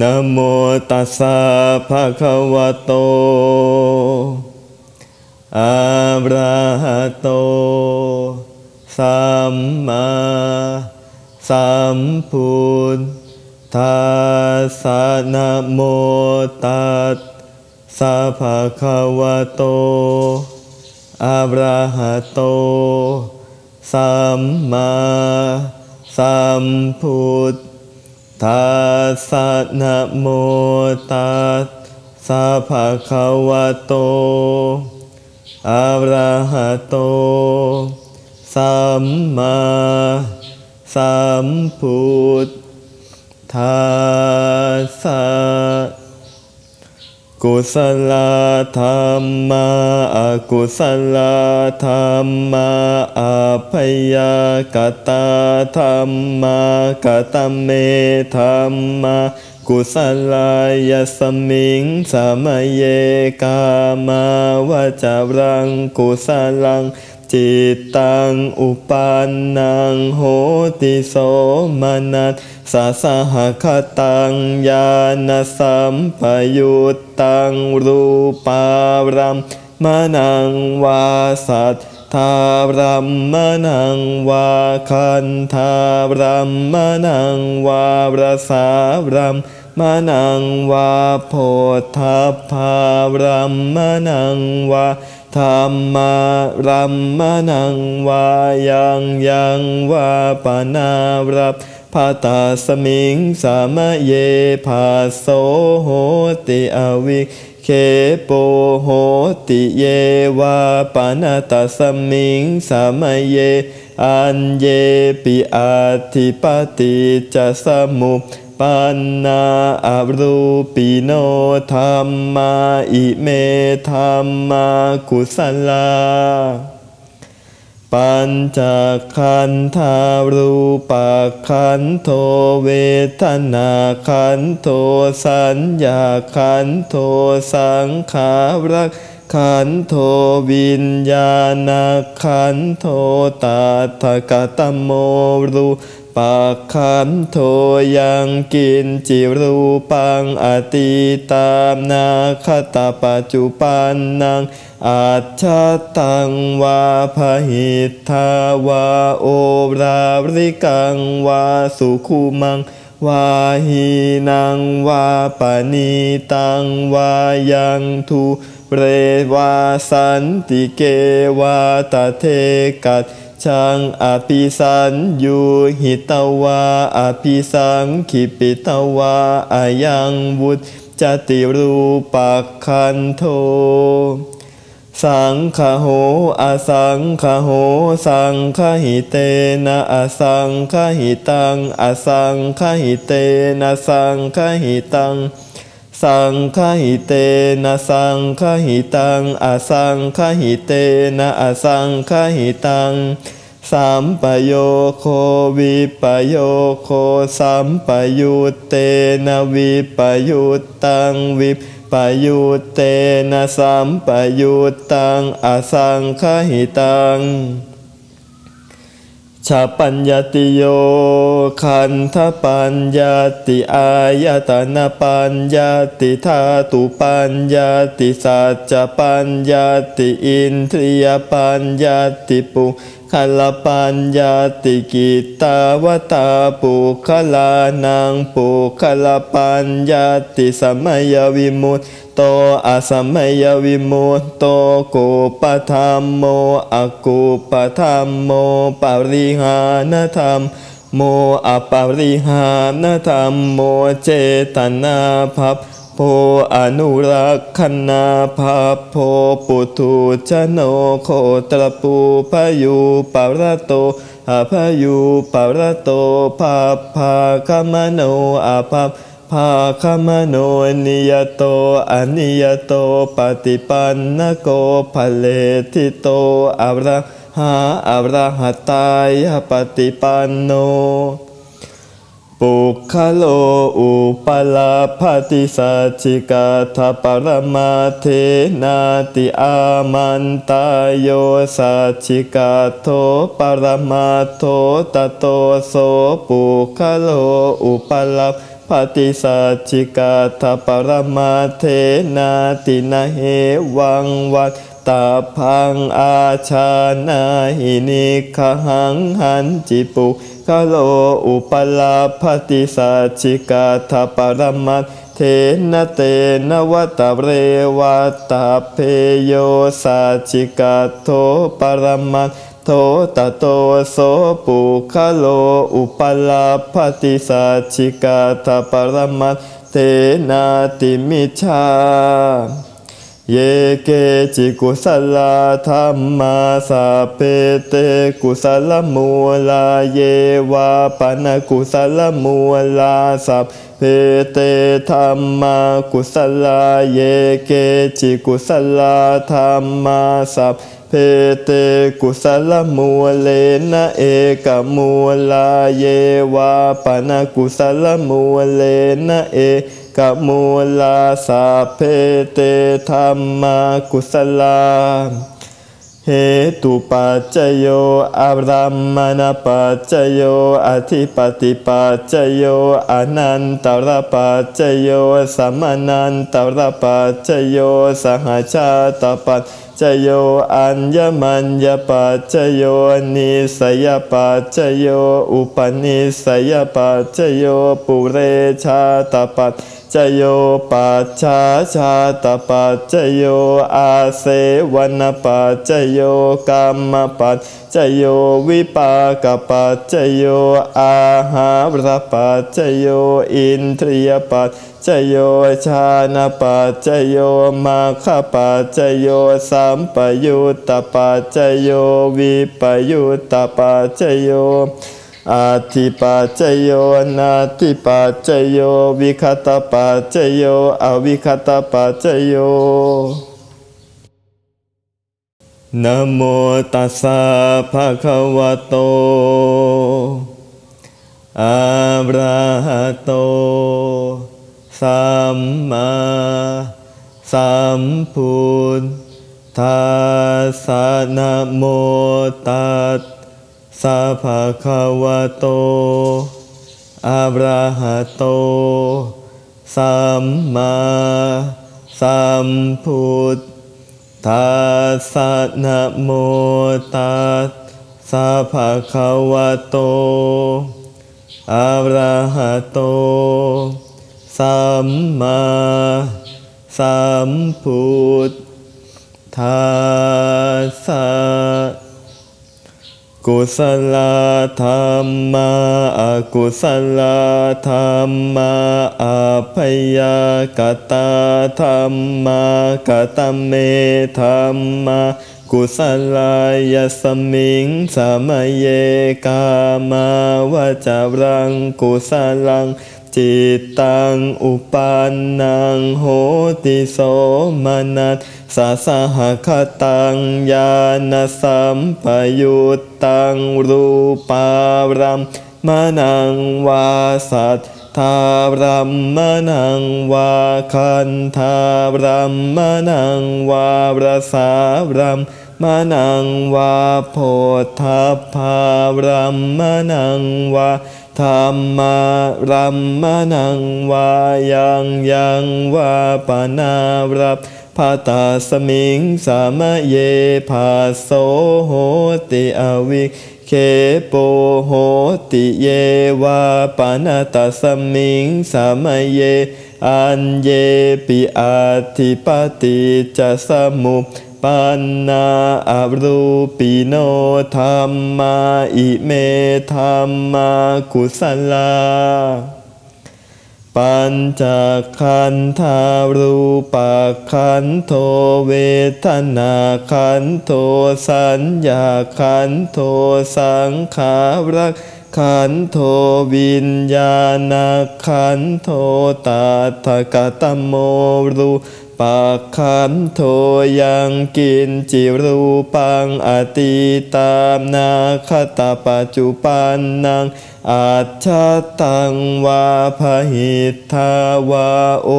นะโมตัสสะภะคะวะโต อะระหะโต สัมมาสัมพุทธัสสะนะโมตัสสะภะคะวะโต อะระหะโต สัมมาสัมพุทธ สสะนะโมตัสสะภะคะวะโตอะระหะโต สัมมาสัมพุทธัสสะ กุศลธรรมะอกุศลธรรมะอภยกตาธรรมะกตเมธรรมะกุศลายสมิงสามเยกามาวจารังกุศลัง จิตตังอุปานังโหติโสมนัสสะสหคตังญาณสัมปยุตตังรูปารัมมนังวาสัตทารัมมนังวาคันธารัมมนังวาประสารัมมนังวาโพธัพพารัมมนังวา ธรรมารัมมนังวายังยังวาปนารับภาตาสมิงสามะเยภาโสโหติอวิเคโปโหติเยวาปนาตาสมิงสามะเยอันเยปิอาทิปติจะสมุป ปันนาอรูปิโนธรรมาอิเมธรรมากุศลา ปัญจขันธารูปขันโทเวทนาขันโทสัญญาขันโทสังขารักขันโทวิญญาณขันโทตาทกตโมรู ปะขันโทยังกินจิรูปังอติตามนาคตาปัจจุปันนังอาชาตังวาพหิตทาวาโอราริกังวาสุขุมังวาหีนังวาปณีตังวายังทุเรวาสันติเกวาตเทกัจ ชังอภิสันยูหิตวาอภิสังขิปิตวาอายังวุจจติรูปักขันโท สังคโหอสังคโห สังคหิเตนะอสังคหิตังอสังคหิเตนะสังคหิตังสังคหิเตนะสังคหิตังอสังคหิเตนะอสังคหิตัง สัมปโยโควิปโยโคสัมปยุตเตนะวิปยุตตังวิปยุตเตนะสัมปยุตตังอสังคหิตังชาปัญญาติโยคันทปัญญาติอายตนะปัญญาติธาตุปัญญาติสัจจปัญญาติอินทรียปัญญาติปุ คลปัญญาติกิตาวตาปุคลานังปุคลปัญญาติสมัยวิมุตโตอสมัยวิมุตโตโกปธรรมโมอกุปธรรมโมปริหานธรรมโมอปริหานธรรมโมเจตนาภัพ โพอนุรักขณาภัพโพปุถุชโนโคตรปูพยุปรโตอาพยุปรโตภาภาคมโนอาภัพภาคมโนนิยโตอนิยโตปฏิปันนโกภเลทิโตอะระหาอะระหะตายปฏิปันโน ปุคโลอุปลาภติสัจิกาทปรมาเทนาติอามันตายโยสัจิกาโทปรมาโทตโตโสปุคโลอุปลาภปฏิสัจิกาทปรมาเทนาตินะเหวังวัต ตาพังอาชานาหินิคหังหันจิปุคโลอุปลาปฏิสัจจิกาทปรมาเทนเตนวัตเรวัตตาเพโยสัจจิกาโทปรมัตโทตโตโสปุคโลอุปลาปฏิสัจจิกาตปรมัตเทนาติมิชา เยเกจิกุสลาธรรมาสาเปเตกุสลมูลาเยวาปนกุสลมูลาสัพเพเตธรรมากุสลาเยเกจิกุสลาธรรมาสัพเพเตกุสลมูเลนะเอกมูลาเยวาปนกุสลมูเลนะเอ กมูลาสาเพเตธรรมากุสลาเหตุปัจจโยอารัมมณปัจจโยอธิปติปัจจโยอนันตรปัจจโยสัมมนันตรปัจจโยสหชาตปัจจโยอัญญมัญญปัจจโยนิสยปัจจโยอุปนิสยปัจจโยปุเรชาตปัจจ จโยปัจฉาชาตปัจจโยอาเสวนปัจจโยกรรมปัจจโยวิปากปัจจโยอาหารปัจจโยอินทรียปัจจโยชานะปัจจโยมาคปัจจโยสัมปยุตตปัจจโยวิปยุตตปัจจโย อาทิปัจจโยนาทิปัจจโยวิคตาปัจจโยอวิคตาปัจจโยนะโมตัสสะภะคะวะโตอะระหะโต สัมมาสัมพุทธัสสะนะโมตัส สะภะคะวะโตอะระหะโต สัมมาสัมพุทธัสสะนะโมตัสสะภะคะวะโตอะระหะโต สัมมาสัมพุทธัสสะ กุศลธรรมาอากุศลธรรมาอาพยากตาธรรมากตเมธรรมากุศลายสมิงสมเยกามาวจารังกุศลังจิตตังอุปันนังโหติโสมนัส สสหคตังญาณสัมปยุตตังรูปารัมมนังวาสัทารัมมนังวาคันธารัมมนังวารสารัมมนังวาโพธาภารัมมนังวาธรรมารัมมนังวายังยังวาปนารับ ภาตาสมิงสามะเยภาโสโหติอวิเคโปโหติเยวาปานาตาสมิงสามะเยอันเยปิอาทิปติจะสมุปันนาอรูปิโนธรรมาอิเมธรรมากุศลา ปัญจขันธารูปขันโทเวทนาขันโทสัญญาขันโทสังขารักขันโทวิญญาณขันโทตาทกตโมรู ปากขันโทยังกินจิรูปังอติตามนาคตาปัจจุปันนังอาชาตังวาพหิทาวาโอ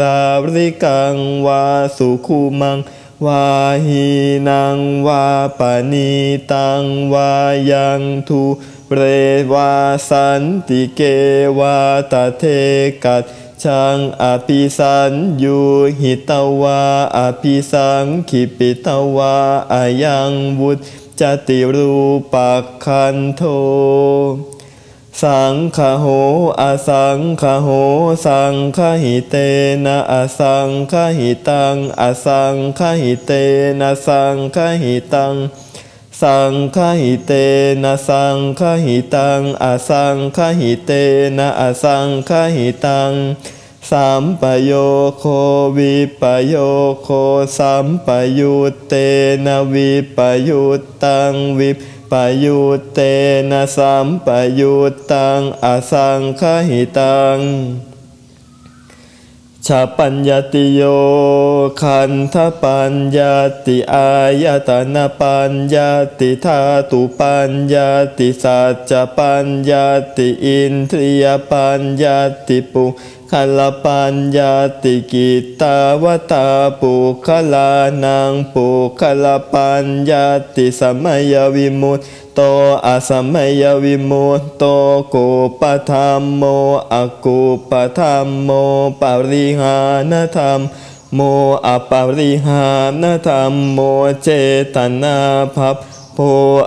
ราริกังวาสุขุมังวาหีนังวาปณีตังวายังทุเรวาสันติเกวาตเทกัจ ชังอภิสันยูหิตวาอภิสังขิปิตวาอายังวุจจติรูปักขันโท สังคโหอสังคโห สังคหิเตนะอสังคหิตังอสังคหิเตนะสังคหิตัง สังคหิเตนะสังคหิตังอสังคหิเตนะอสังคหิตังสัมปโยโควิปโยโคสัมปยุตเตนะวิปยุตตังวิปยุตเตนะสัมปยุตตังอสังคหิตัง ชาปัญญติโยคันธปัญญาติอายตนะปัญญาติธาตุปัญญาติสัจจปัญญาติอินทรียปัญญาติปุ คลปัญญาติกิตาวตาปุคลานังปุคลปัญญาติสมัยวิมุตโตอสมัยวิมุตโตโกปธรรมโมอกุปธรรมโมปริหานธรรมโมอปริหานธรรมโมเจตนาภัพ โพ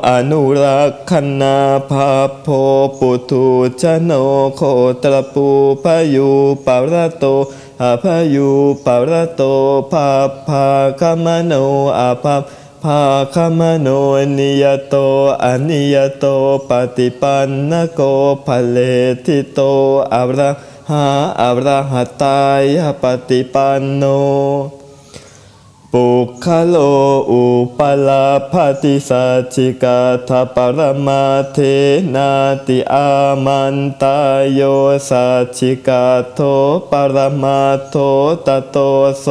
อนุรักขณาภัพโพปุถุชนโนโคตรปูพยุปารโตอาพยุปารโตภาภาคมโนอาภัพภาคมโนนิยโตอนิยโตปฏิปันนโกภเลทิโตอรหาอรหัตายปฏิปันโน ปุคโลอุปลาภติสัจิกาทปรมาเทนาติอามันตายโยสัจิกาโทปรมาโทตโตโส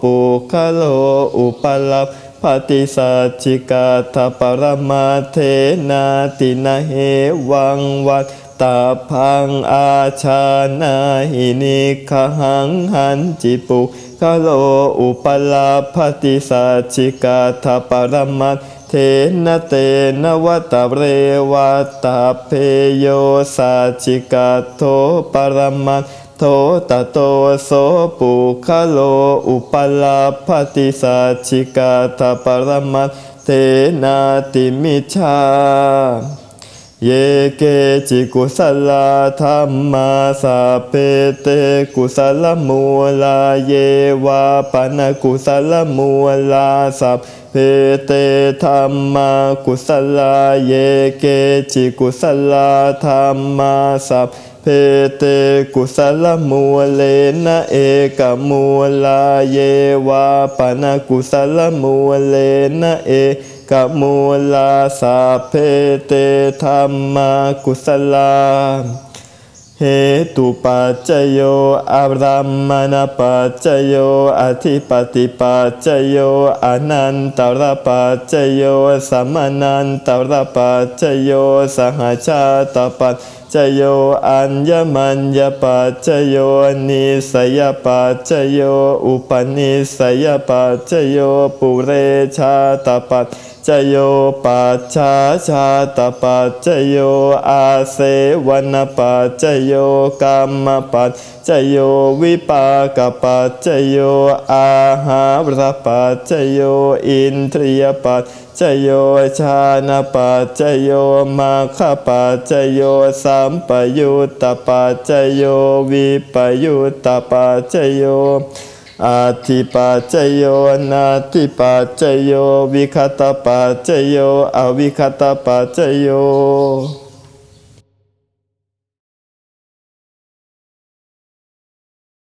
ปุคโลอุปลาภติสัจิกาทปรมาเทนาตินะเหวังวัตตาพังอาชานาหินิคหังหันจิปุ คโลอุปลาภติสัจจิกาทปรมัตเทนะเตนะวัตเรวัตตาเพโยสัจจิกาโทปรมัตโทตโตโสปุคโลอุปลาภติสัจจิกาทปรมัตเทนาติมิชา เยเกจิกุสลาธรรมาสาเปเตกุสลมูลาเยวาปนกุสลมูลาสัพเพเตธรรมากุสลาเยเกจิกุสลาธรรมาสัพเพเตกุสลมูเลนะเอกมูลาเยวาปนกุสลมูเลนะเอ กมูลาสาเพเตธรรมากุสลาเหตุปัจจโยอารัมมณปัจจโยอธิปติปัจจโยอนันตรปัจจโยสัมมานันตรปัจจโยสหชาตปัจจโยอัญญมัญญปัจจโยนิสยปัจจโยอุปนิสยปัจจโยปุเรชาตปัจ จโยปัจฉาชาตปัจจโยอาเสวนปัจจโยกรรมปัจจโยวิปากปัจจโยอาหารปัจจโยอินทรียปัจจโยชาณปัจจโยมาคปัจจโยสัมปยุตตปัจจโยวิปยุตตปัจจโย อาทิปัจจโยนาทิปัจจโยวิคตปัจจโยอวิคตปัจจโย